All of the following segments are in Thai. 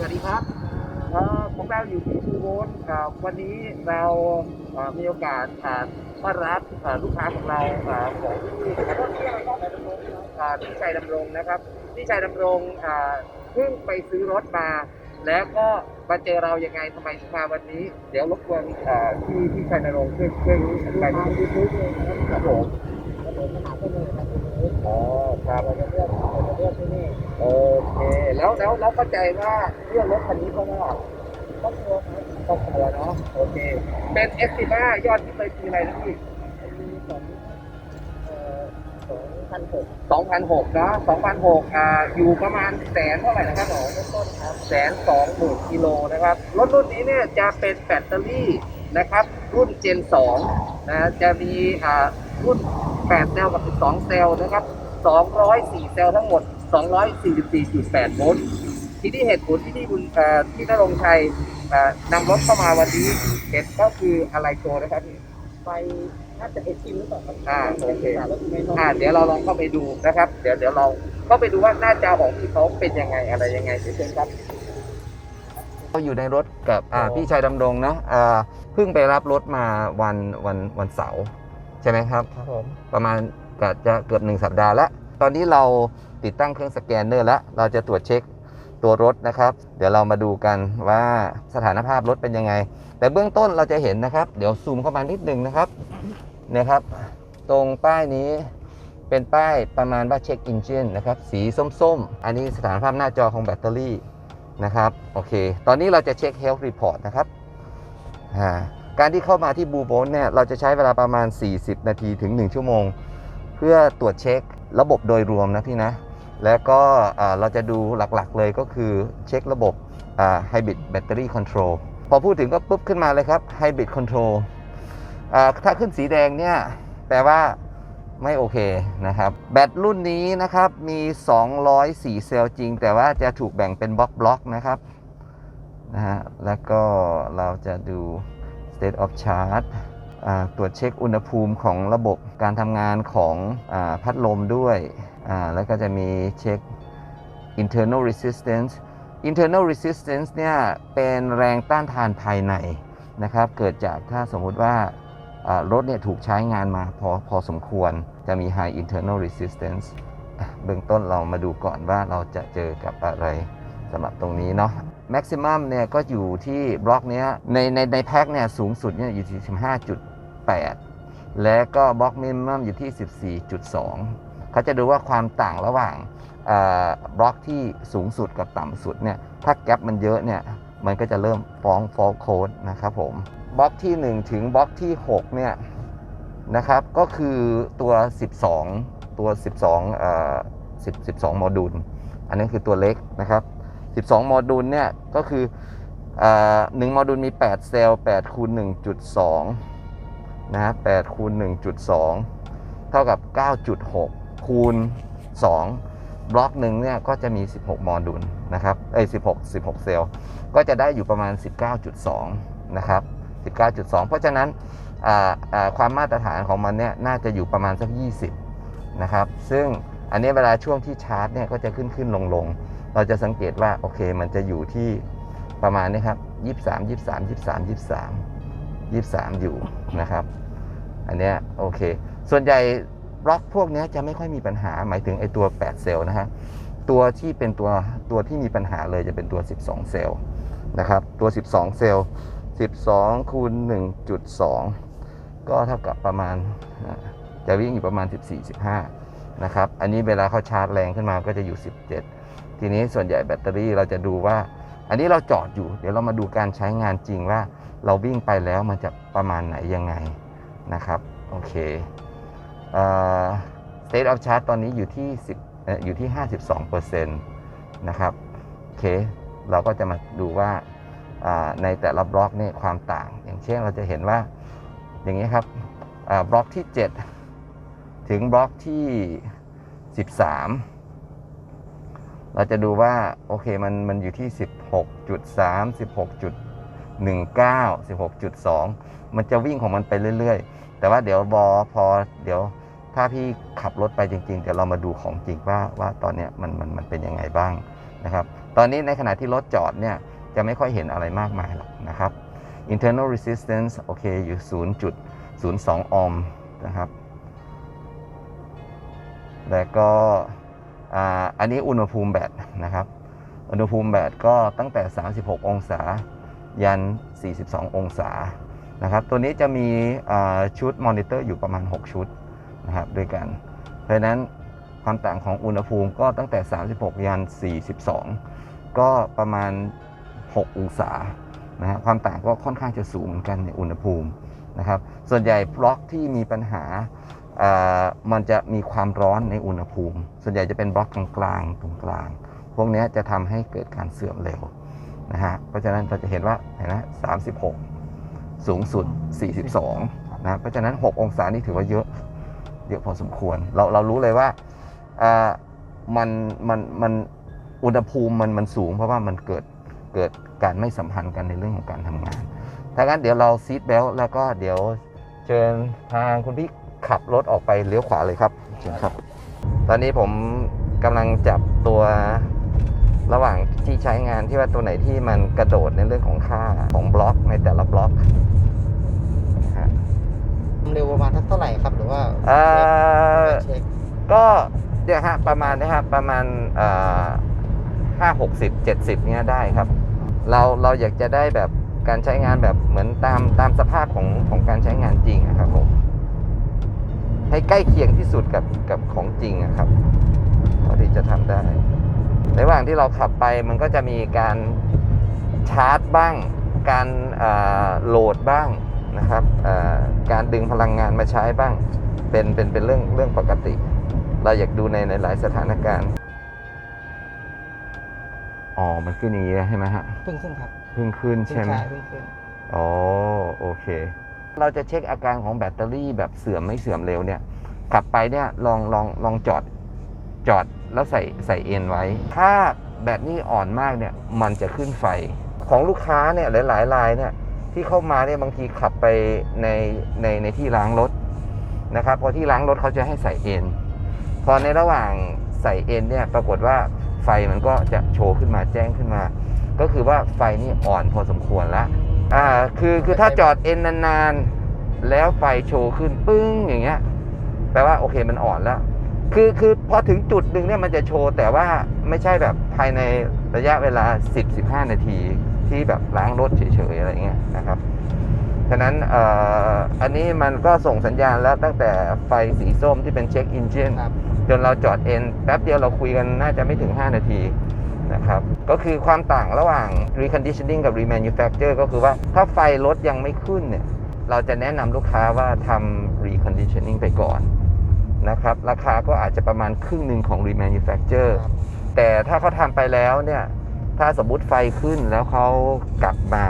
สวัสดีครับผมเราอยู่ที่ชูโวตครับวันนี้เรามีโอกาสอ่าต้อนรับลูกค้าของเราของที่ขอโทษที่อะไรครับอ่าพี่ชัยดำรงนะครับพี่ชัยดำรงเพิ่งไปซื้อรถมาแล้วก็มาเจอเรายังไงทำไมถึงมาวันนี้ เดี๋ยวรบกวนอ่าพี่พี่ชัยดำรงช่วยช่วยอธิบายนิดนึงยูทูบเองนครับครับ ผมกระโดดขนาดก็เลยครับยูทูบอ๋อครับเราจะเลือกเราจะเลือกที่นี่โอเคแล้วแล้วแล้วเข้าใจว่าเรื่องรถคันนี้เพราะว่าครอบครัวครับครอบครัวเนาะโอเค เป็นเอสติมายอดที่เคยปีอะไรนะพี่มีสองเอ่อสองพันหก2006เนาะ2006อ่าอยู่ประมาณแสนเท่าไหร่นะครับหมอต้นครับแสนสองหมื่นกิโลนะครับรถรุ่นนี้เนี่ยจะเป็นแบตเตอรี่นะครับ รุ่น Gen 2นะจะมีอ่า รุ่น8เซลล์กับ 12 เซลล์นะครับ 204 เซลล์ทั้งหมด 244.8 โวลต์ทีนี้เหตุผลที่ที่คุณเอ่อที่นรงค์ชัยเอ่อนำรถเข้ามาวันนี้เหตุก็คืออะไรโชว์นะครับพี่ไปน่าจะเอ็กซ์คิวหรือเปล่าครับอ่าโอเคแล้วไม่ต้องอ่าเดี๋ยวเราลองเข้าไปดูนะครับ เดี๋ยวเดี๋ยวเราเข้าไปดูว่าหน้าจอของพี่เขาเป็นยังไงอะไรยังไงเชิญครับเราอยู่ในรถกับอ่าพี่ชายดำรงนะอ่าเพิ่งไปรับรถมาวันวันวันเสาร์ใช่ไหมครับ ครับผมประมาณก็จะเกือบหนึ่งสัปดาห์แล้ว ตอนนี้เราติดตั้งเครื่องสแกนเนอร์แล้ว เราจะตรวจเช็คตัวรถนะครับ เดี๋ยวเรามาดูกันว่าสถานภาพรถเป็นยังไง แต่เบื้องต้นเราจะเห็นนะครับ เดี๋ยวซูมเข้ามานิดนึงนะครับเนี่ยครับ ตรงป้ายนี้เป็นป้ายประมาณว่าเช็คอินจินนะครับ สีส้มๆ อันนี้สถานภาพหน้าจอของแบตเตอรี่นะครับ โอเค ตอนนี้เราจะเช็ค Health Report นะครับอ่า การที่เข้ามาที่บูโบนเนี่ยเราจะใช้เวลาประมาณ 40 นาทีถึง 1 ชั่วโมง เพื่อตรวจเช็คระบบโดยรวมนะพี่นะ แล้วก็เราจะดูหลักๆเลยก็คือเช็คระบบอ่า Hybrid Battery Control พอพูดถึงก็ปุ๊บขึ้นมาเลยครับ Hybrid Control ถ้าขึ้นสีแดงเนี่ยแปลว่าไม่โอเคนะครับ แบตรุ่นนี้นะครับมี 204 เซลล์จริง แต่ว่าจะถูกแบ่งเป็นบล็อกบล็อกนะครับนะฮะแล้วก็เราจะดู state of charge ตรวจเช็คอุณหภูมิของระบบการทำงานของอพัดลมด้วย แล้วก็จะมีเช็ค internal resistance internal resistance เนี่ยเป็นแรงต้านทานภายในนะครับ เกิดจากถ้าสมมุติว่ารถเนี่ยถูกใช้งานมาพอพอสมควรจะมี high internal resistance เบื้องต้นเรามาดูก่อนว่าเราจะเจอกับอะไรสำหรับตรงนี้เนาะ maximum เนี่ยก็อยู่ที่บล็อกเนี้ยในในในแพ็คเนี่ยสูงสุดเนี่ยอยู่ที่ 15.8 และก็บล็อกมินิมัมอยู่ที่ 14.2 เขาจะดูว่าความต่างระหว่างบล็อกที่สูงสุดกับต่ำสุดเนี่ยถ้าแกลบมันเยอะเนี่ยมันก็จะเริ่มฟ้องฟอลโค้ดนะครับผมบล็อกที่ 1 ถึงบล็อกที่6เนี่ยนะครับก็คือตัว 12 ตัว 12เอ่อ10 12 โมดูล อันนั้คือตัวเล็กนะครับ 12 โมดูลเนี่ยก็คือหนึ่งโมดูลมี 8 เซลล์8คูณ1.2นะ8คูณ1.2 เท่ากับ 9.6 คูณ 2 บล็อกหนึ่งเนี่ยก็จะมี 16 โมดูลนะครับเอ้ย16 16 เซลล์ ก็จะได้อยู่ประมาณ 19.2 นะครับ 19.2 เพราะฉะนั้นความมาตรฐานของมันเนี่ยน่าจะอยู่ประมาณสัก 20 นะครับ ซึ่งอันนี้เวลาช่วงที่ชาร์จเนี่ยก็จะขึ้นขึ้นลงลง เราจะสังเกตว่าโอเคมันจะอยู่ที่ประมาณนี้ครับ23 23 23 23 23 อยู่นะครับ อันเนี้ยโอเค ส่วนใหญ่บล็อกพวกนี้จะไม่ค่อยมีปัญหาหมายถึงไอตัว 8 เซลล์นะฮะตัวที่เป็นตัวตัวที่มีปัญหาเลยจะเป็นตัว 12 เซลล์นะครับ ตัว 12 เซลล์ 12คูณ1.2 ก็เท่ากับประมาณจะวิ่งอยู่ประมาณ 14-15นะครับ อันนี้เวลาเขาชาร์จแรงขึ้นมาก็จะอยู่ 17 ทีนี้ส่วนใหญ่แบตเตอรี่เราจะดูว่า อันนี้เราจอดอยู่ เดี๋ยวเรามาดูการใช้งานจริงว่าเราวิ่งไปแล้วมันจะประมาณไหนยังไงนะครับโอเคสเอ่อ state of charge ตอนนี้อยู่ที่10อยู่ที่ 52%นะครับโอเคเราก็จะมาดูว่าาในแต่ละบล็อกนี่ความต่าง อย่างเช่นเราจะเห็นว่าอย่างนี้ครับบล็อกที่ 7 ถึงบล็อกที่ 13 เราจะดูว่าโอเคมันมันอยู่ที่ 16.3 16.19 16.2 มันจะวิ่งของมันไปเรื่อย ๆ แต่ว่าเดี๋ยวบอพอเดี๋ยวถ้าพี่ขับรถไปจริง ๆ เดี๋ยวเรามาดูของจริงว่าว่าตอนเนี้ยมันมันมันเป็นยังไงบ้างนะครับ ตอนนี้ในขณะที่รถจอดเนี่ยจะไม่ค่อยเห็นอะไรมากมายหรอกนะครับ internal resistance โอเคอยู่ 0.02 ออห์มนะครับ แล้วก็ อันนี้อุณหภูมิแบตนะครับ อุณหภูมิแบตก็ตั้งแต่ 36 องศา ยัน 42 องศานะครับ ตัวนี้จะมีชุดมอนิเตอร์อยู่ประมาณ 6 ชุดนะครับด้วยกัน เพราะนั้นความต่างของอุณหภูมิก็ตั้งแต่ 36 ยัน 42 ก็ประมาณ 6 องศานะฮะความต่างก็ค่อนข้างจะสูงเหมือนกันในอุณหภูมินะครับ ส่วนใหญ่บล็อกที่มีปัญหา มันจะมีความร้อนในอุณหภูมิ ส่วนใหญ่จะเป็นบล็อกกลางๆตรงกลาง พวกนี้จะทำให้เกิดการเสื่อมเร็วนะฮะ เพราะฉะนั้นเราจะเห็นว่าเห็นไหม36สูงสุด 42นะเพราะฉะนั้น 6 องศานี่ถือว่าเยอะเยอะพอสมควร เราเรารู้เลยว่ามันมันมันอุณหภูมิมันมันสูง เพราะว่ามันเกิดเกิดการไม่สัมพันธ์กันในเรื่องของการทำงานถ้างั้นเดี๋ยวเราซีดเบลแล้วก็เดี๋ยวเชิญทางคุณพี่ ขับรถออกไปเลี้ยวขวาเลยครับเชิญครับ ตอนนี้ผมกำลังจับตัวระหว่างที่ใช้งานที่ว่าตัวไหนที่มันกระโดดในเรื่องของค่าของบล็อกในแต่ละบล็อกนะฮะเร็วประมาณทักเท่าไหร่ครับหรือว่าเอ่อเช็คก็เนี่ยฮะประมาณนะฮะประมาณห้าหกสิบเจ็ดสิบเนี้ยได้ครับ เราเราอยากจะได้แบบการใช้งานแบบเหมือนตามตามสภาพของของการใช้งานจริงอะครับผม ให้ใกล้เคียงที่สุดกับกับของจริงอะครับเท่าที่จะทำได้ในระหว่างที่เราขับไปมันก็จะมีการชาร์จบ้าง การอ่าโหลดบ้างนะครับอ่าการดึงพลังงานมาใช้บ้าง เป็นเป็นเป็นเรื่องเรื่องปกติ เราอยากดูในในหลายสถานการณ์อ๋อ มันขึ้นอย่างนี้ใช่ไหมฮะ เพิ่งขึ้นครับ เพิ่งขึ้นเพิ่งใช่ไหมขายเพิ่งขึ้น อ๋อ โอเค เราจะเช็คอาการของแบตเตอรี่แบบเสื่อมไม่เสื่อมเร็วเนี่ยขับไปเนี่ยลองลองลองจอดจอดแล้วใส่ใส่เอ็นไว้ ถ้าแบตนี่อ่อนมากเนี่ยมันจะขึ้นไฟของลูกค้าเนี่ยหลายๆรายเนี่ยที่เข้ามาเนี่ยบางทีขับไปในในในที่ล้างรถนะครับพอที่ล้างรถเขาจะให้ใส่เอ็นพอในระหว่างใส่เอ็นเนี่ยปรากฏว่าไฟมันก็จะโชว์ขึ้นมาแจ้งขึ้นมา ก็คือว่าไฟนี่อ่อนพอสมควรละ อ่าคือคือถ้าจอดเอ็นนานๆ แล้วไฟโชว์ขึ้นปึ้งอย่างเงี้ยแปลว่าโอเคมันอ่อนแล้ว คือคือพอถึงจุดหนึ่งเนี่ยมันจะโชว์แต่ว่าไม่ใช่แบบภายในระยะเวลา 10-15 นาทีที่แบบล้างรถเฉยๆอะไรเงี้ยนะครับฉะนั้นเอ่ออันนี้มันก็ส่งสัญญาณแล้วตั้งแต่ไฟสีส้มที่เป็นเช็คอินเจนครับจนเราจอดเอ็นแป๊บเดียวเราคุยกันน่าจะไม่ถึง 5 นาที นะครับ ก็คือความต่างระหว่าง reconditioning กับ remanufacture ก็คือว่าถ้าไฟรถยังไม่ขึ้นเนี่ยเราจะแนะนำลูกค้าว่าทำ reconditioning ไปก่อนนะครับ ราคาก็อาจจะประมาณครึ่งหนึ่งของ remanufacture ครับแต่ถ้าเขาทำไปแล้วเนี่ย ถ้าสมมติไฟขึ้นแล้วเขากลับมา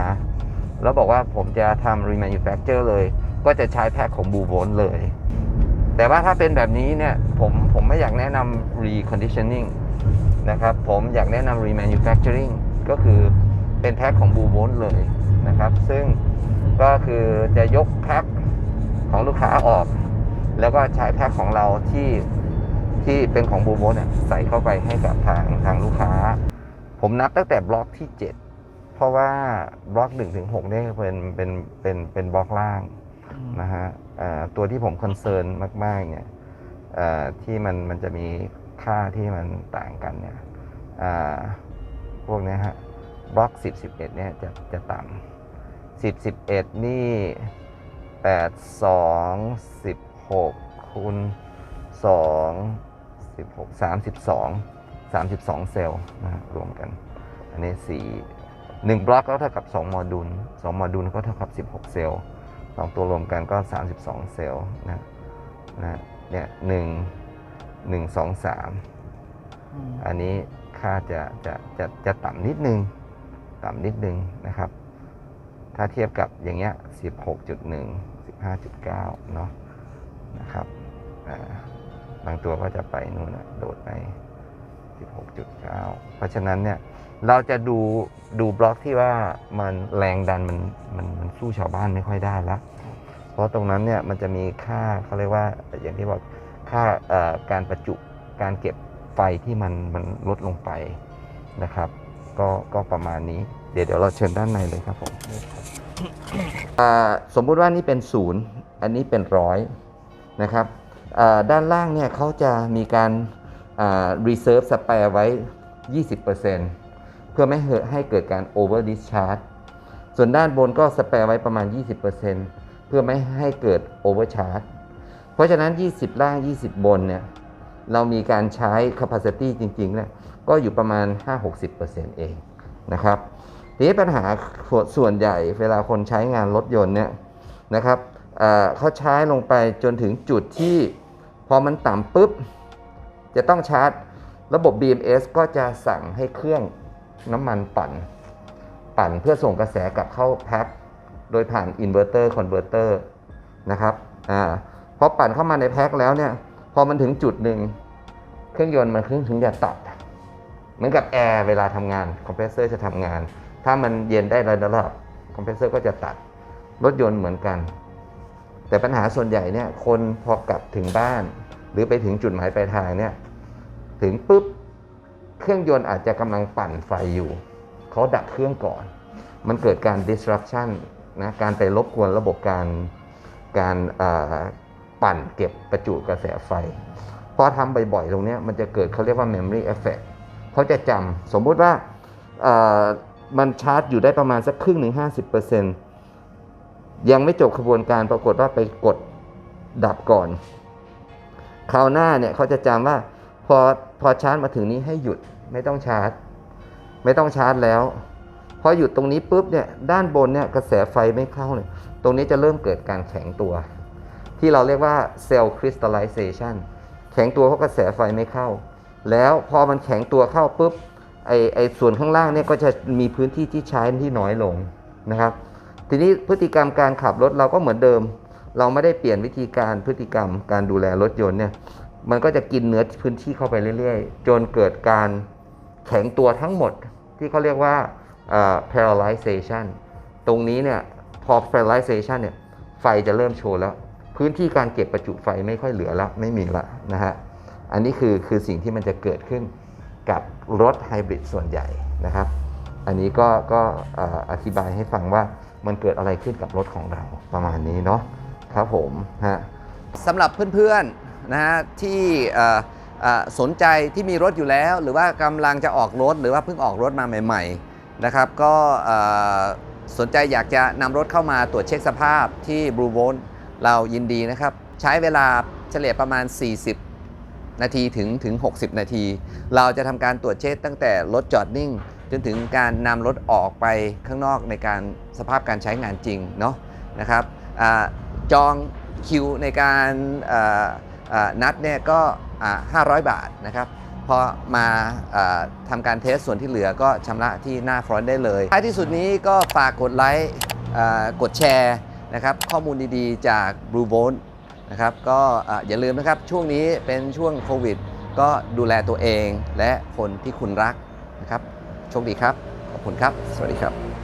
แล้วบอกว่าผมจะทำ remanufacture เลย ก็จะใช้แพ็คของ Blue Volt เลย แต่ว่าถ้าเป็นแบบนี้เนี่ย ผมผมไม่อยากแนะนำ reconditioning นะครับ ผมอยากแนะนำ remanufacturing ก็คือเป็นแพ็คของ Blue Volt เลยนะครับ ซึ่งก็คือจะยกแพ็คของลูกค้าออก แล้วก็ใช้แพ็คของเราที่ที่เป็นของ Blue Volt เนี่ยใส่เข้าไปให้กับทางทางลูกค้า ผมนับตั้งแต่บล็อกที่ 7 เพราะว่าบล็อก1ถึง6เนี่ยเป็นเป็นเป็นเป็นบล็อกล่างนะฮะตัวที่ผมคอนเซิร์นมาก ๆ เนี่ยที่มันมันจะมี ค่าที่มันต่างกันเนี่ยพวกเนี้ยฮะบล็อก 10 11เนี่ยจะจะต่ำ10 11 นี่ 8 2 16คูณ2 16 32 32 เซลล์นะรวมกัน อันนี้ 4 1 บล็อกก็เท่ากับ 2 โมดูล 2 โมดูลก็เท่ากับ 16 เซลล์สองตัวรวมกันก็ 32 เซลล์นะนะเนี่ยหนึ่ง หนึ่งสองสามอืมอันนี้ค่าจะจะจะจะต่ำนิดนึง ต่ำนิดนึงนะครับ ถ้าเทียบกับอย่างเงี้ย16.1 15.9เนาะนะครับอ่าบางตัวก็จะไปนู่นนะโดดไป16.9เพราะฉะนั้นเนี่ยเราจะดูดูบล็อกที่ว่ามันแรงดันมันมันมันสู้ชาวบ้านไม่ค่อยได้แล้ว เพราะตรงนั้นเนี่ยมันจะมีค่าเขาเรียกว่าอย่างที่บอก ค่าการประจุการเก็บไฟที่มันมันลดลงไปนะครับ ก็ก็ประมาณนี้ เดี๋ยวเดี๋ยวเราเชิญด้านในเลยครับผมสมมุติว่านี่เป็นศูนย์อันนี้เป็นร้อยนะครับด้านล่างเนี่ยเขาจะมีการ reserve spare ไว้ 20%เพื่อไม่ให้เกิดการ over discharge ส่วนด้านบนก็สเปรไว้ประมาณ 20%เพื่อไม่ให้เกิด overcharge พราะฉะนั้น 20 ล่าง 20 บนเนี่ยเรามีการใช้ capacity จริงๆเนี่ยก็อยู่ประมาณ 5-60%เองนะครับทีนี้ปัญหาส่วนใหญ่เวลาคนใช้งานรถยนต์เนี่ยนะครับเเขาใช้ลงไปจนถึงจุดที่พอมันต่ำปุ๊บ จะต้องชาร์จ ระบบ BMS ก็จะสั่งให้เครื่องน้ำมันปั่น ปั่นเพื่อส่งกระแสกลับเข้าแพ็คโดยผ่านอินเวอร์เตอร์คอนเวอร์เตอร์นะครับอ่า พอปั่นเข้ามาในแพ็คแล้วเนี่ย พอมันถึงจุดหนึ่งเครื่องยนต์มันเพิ่งถึงจะตัด เหมือนกับแอร์เวลาทำงานคอมเพรสเซอร์จะทำงาน ถ้ามันเย็นได้ระดับคอมเพรสเซอร์ก็จะตัด รถยนต์เหมือนกัน แต่ปัญหาส่วนใหญ่เนี่ย คนพอกลับถึงบ้าน หรือไปถึงจุดหมายปลายทางเนี่ย ถึงปุ๊บเครื่องยนต์อาจจะกำลังปั่นไฟอยู่เขาดับเครื่องก่อน มันเกิดการ disruption นะการไปรบกวนระบบการการอ่า ปั่นเก็บประจุกระแสไฟพอทำบ่อยๆตรงนี้มันจะเกิดเขาเรียกว่า memory effect เขาจะจำสมมุติว่ามันชาร์จอยู่ได้ประมาณสักครึ่งหนึ่งห้าสิบเปอร์เซ็นต์ยังไม่จบขบวนการปรากฏว่าไปกดดับก่อน คราวหน้าเนี่ยเขาจะจำว่าพอพอชาร์จมาถึงนี้ให้หยุดไม่ต้องชาร์จ ไม่ต้องชาร์จแล้ว พอหยุดตรงนี้ปุ๊บเนี่ยด้านบนเนี่ยกระแสไฟไม่เข้าเนี่ยตรงนี้จะเริ่มเกิดการแข็งตัว ที่เราเรียกว่าเซลล์คริสตัลไลเซชันแข็งตัวเพราะกระแสไฟไม่เข้า แล้วพอมันแข็งตัวเข้าปุ๊บไอไอส่วนข้างล่างเนี่ยก็จะมีพื้นที่ที่ใช้ที่น้อยลงนะครับ ทีนี้พฤติกรรมการขับรถเราก็เหมือนเดิม เราไม่ได้เปลี่ยนวิธีการพฤติกรรมการดูแลรถยนต์เนี่ยมันก็จะกินเนื้อพื้นที่เข้าไปเรื่อยๆ จนเกิดการแข็งตัวทั้งหมดที่เขาเรียกว่า paralyzation ตรงนี้เนี่ยพอ paralyzation เนี่ยไฟจะเริ่มโชว์แล้ว พื้นที่การเก็บประจุไฟไม่ค่อยเหลือแล้วไม่มีละนะฮะอันนี้คือคือสิ่งที่มันจะเกิดขึ้นกับรถไฮบริดส่วนใหญ่นะครับ อันนี้ก็ก็อธิบายให้ฟังว่ามันเกิดอะไรขึ้นกับรถของเราประมาณนี้เนาะครับผมฮะสำหรับเพื่อนๆนะฮะที่สนใจที่มีรถอยู่แล้ว หรือว่ากำลังจะออกรถ หรือว่าเพิ่งออกรถมาใหม่ๆนะครับก็สนใจอยากจะนำรถเข้ามาตรวจเช็คสภาพที่ Blue v o l t เรายินดีนะครับ ใช้เวลาเฉลี่ยประมาณ 40 นาทีถึงถึง 60 นาที เราจะทำการตรวจเช็คตั้งแต่รถจอดนิ่ง จนถึงการนำรถออกไปข้างนอกในการสภาพการใช้งานจริงเนาะนะครับอจองคิวในการนัดเนี่ยก็ 500 บาทนะครับพอมาอ่าทำการเทสส่วนที่เหลือก็ชำระที่หน้าฟรอนต์ได้เลยท้ายที่สุดนี้ก็ฝากกดไลค์กดแชร์ นะครับข้อมูลดีๆจาก Blue v o l t นะครับก็อ่าอย่าลืมนะครับช่วงนี้เป็นช่วงโควิด ก็ดูแลตัวเองและคนที่คุณรักนะครับโชคดีครับ ขอบคุณครับ สวัสดีครับ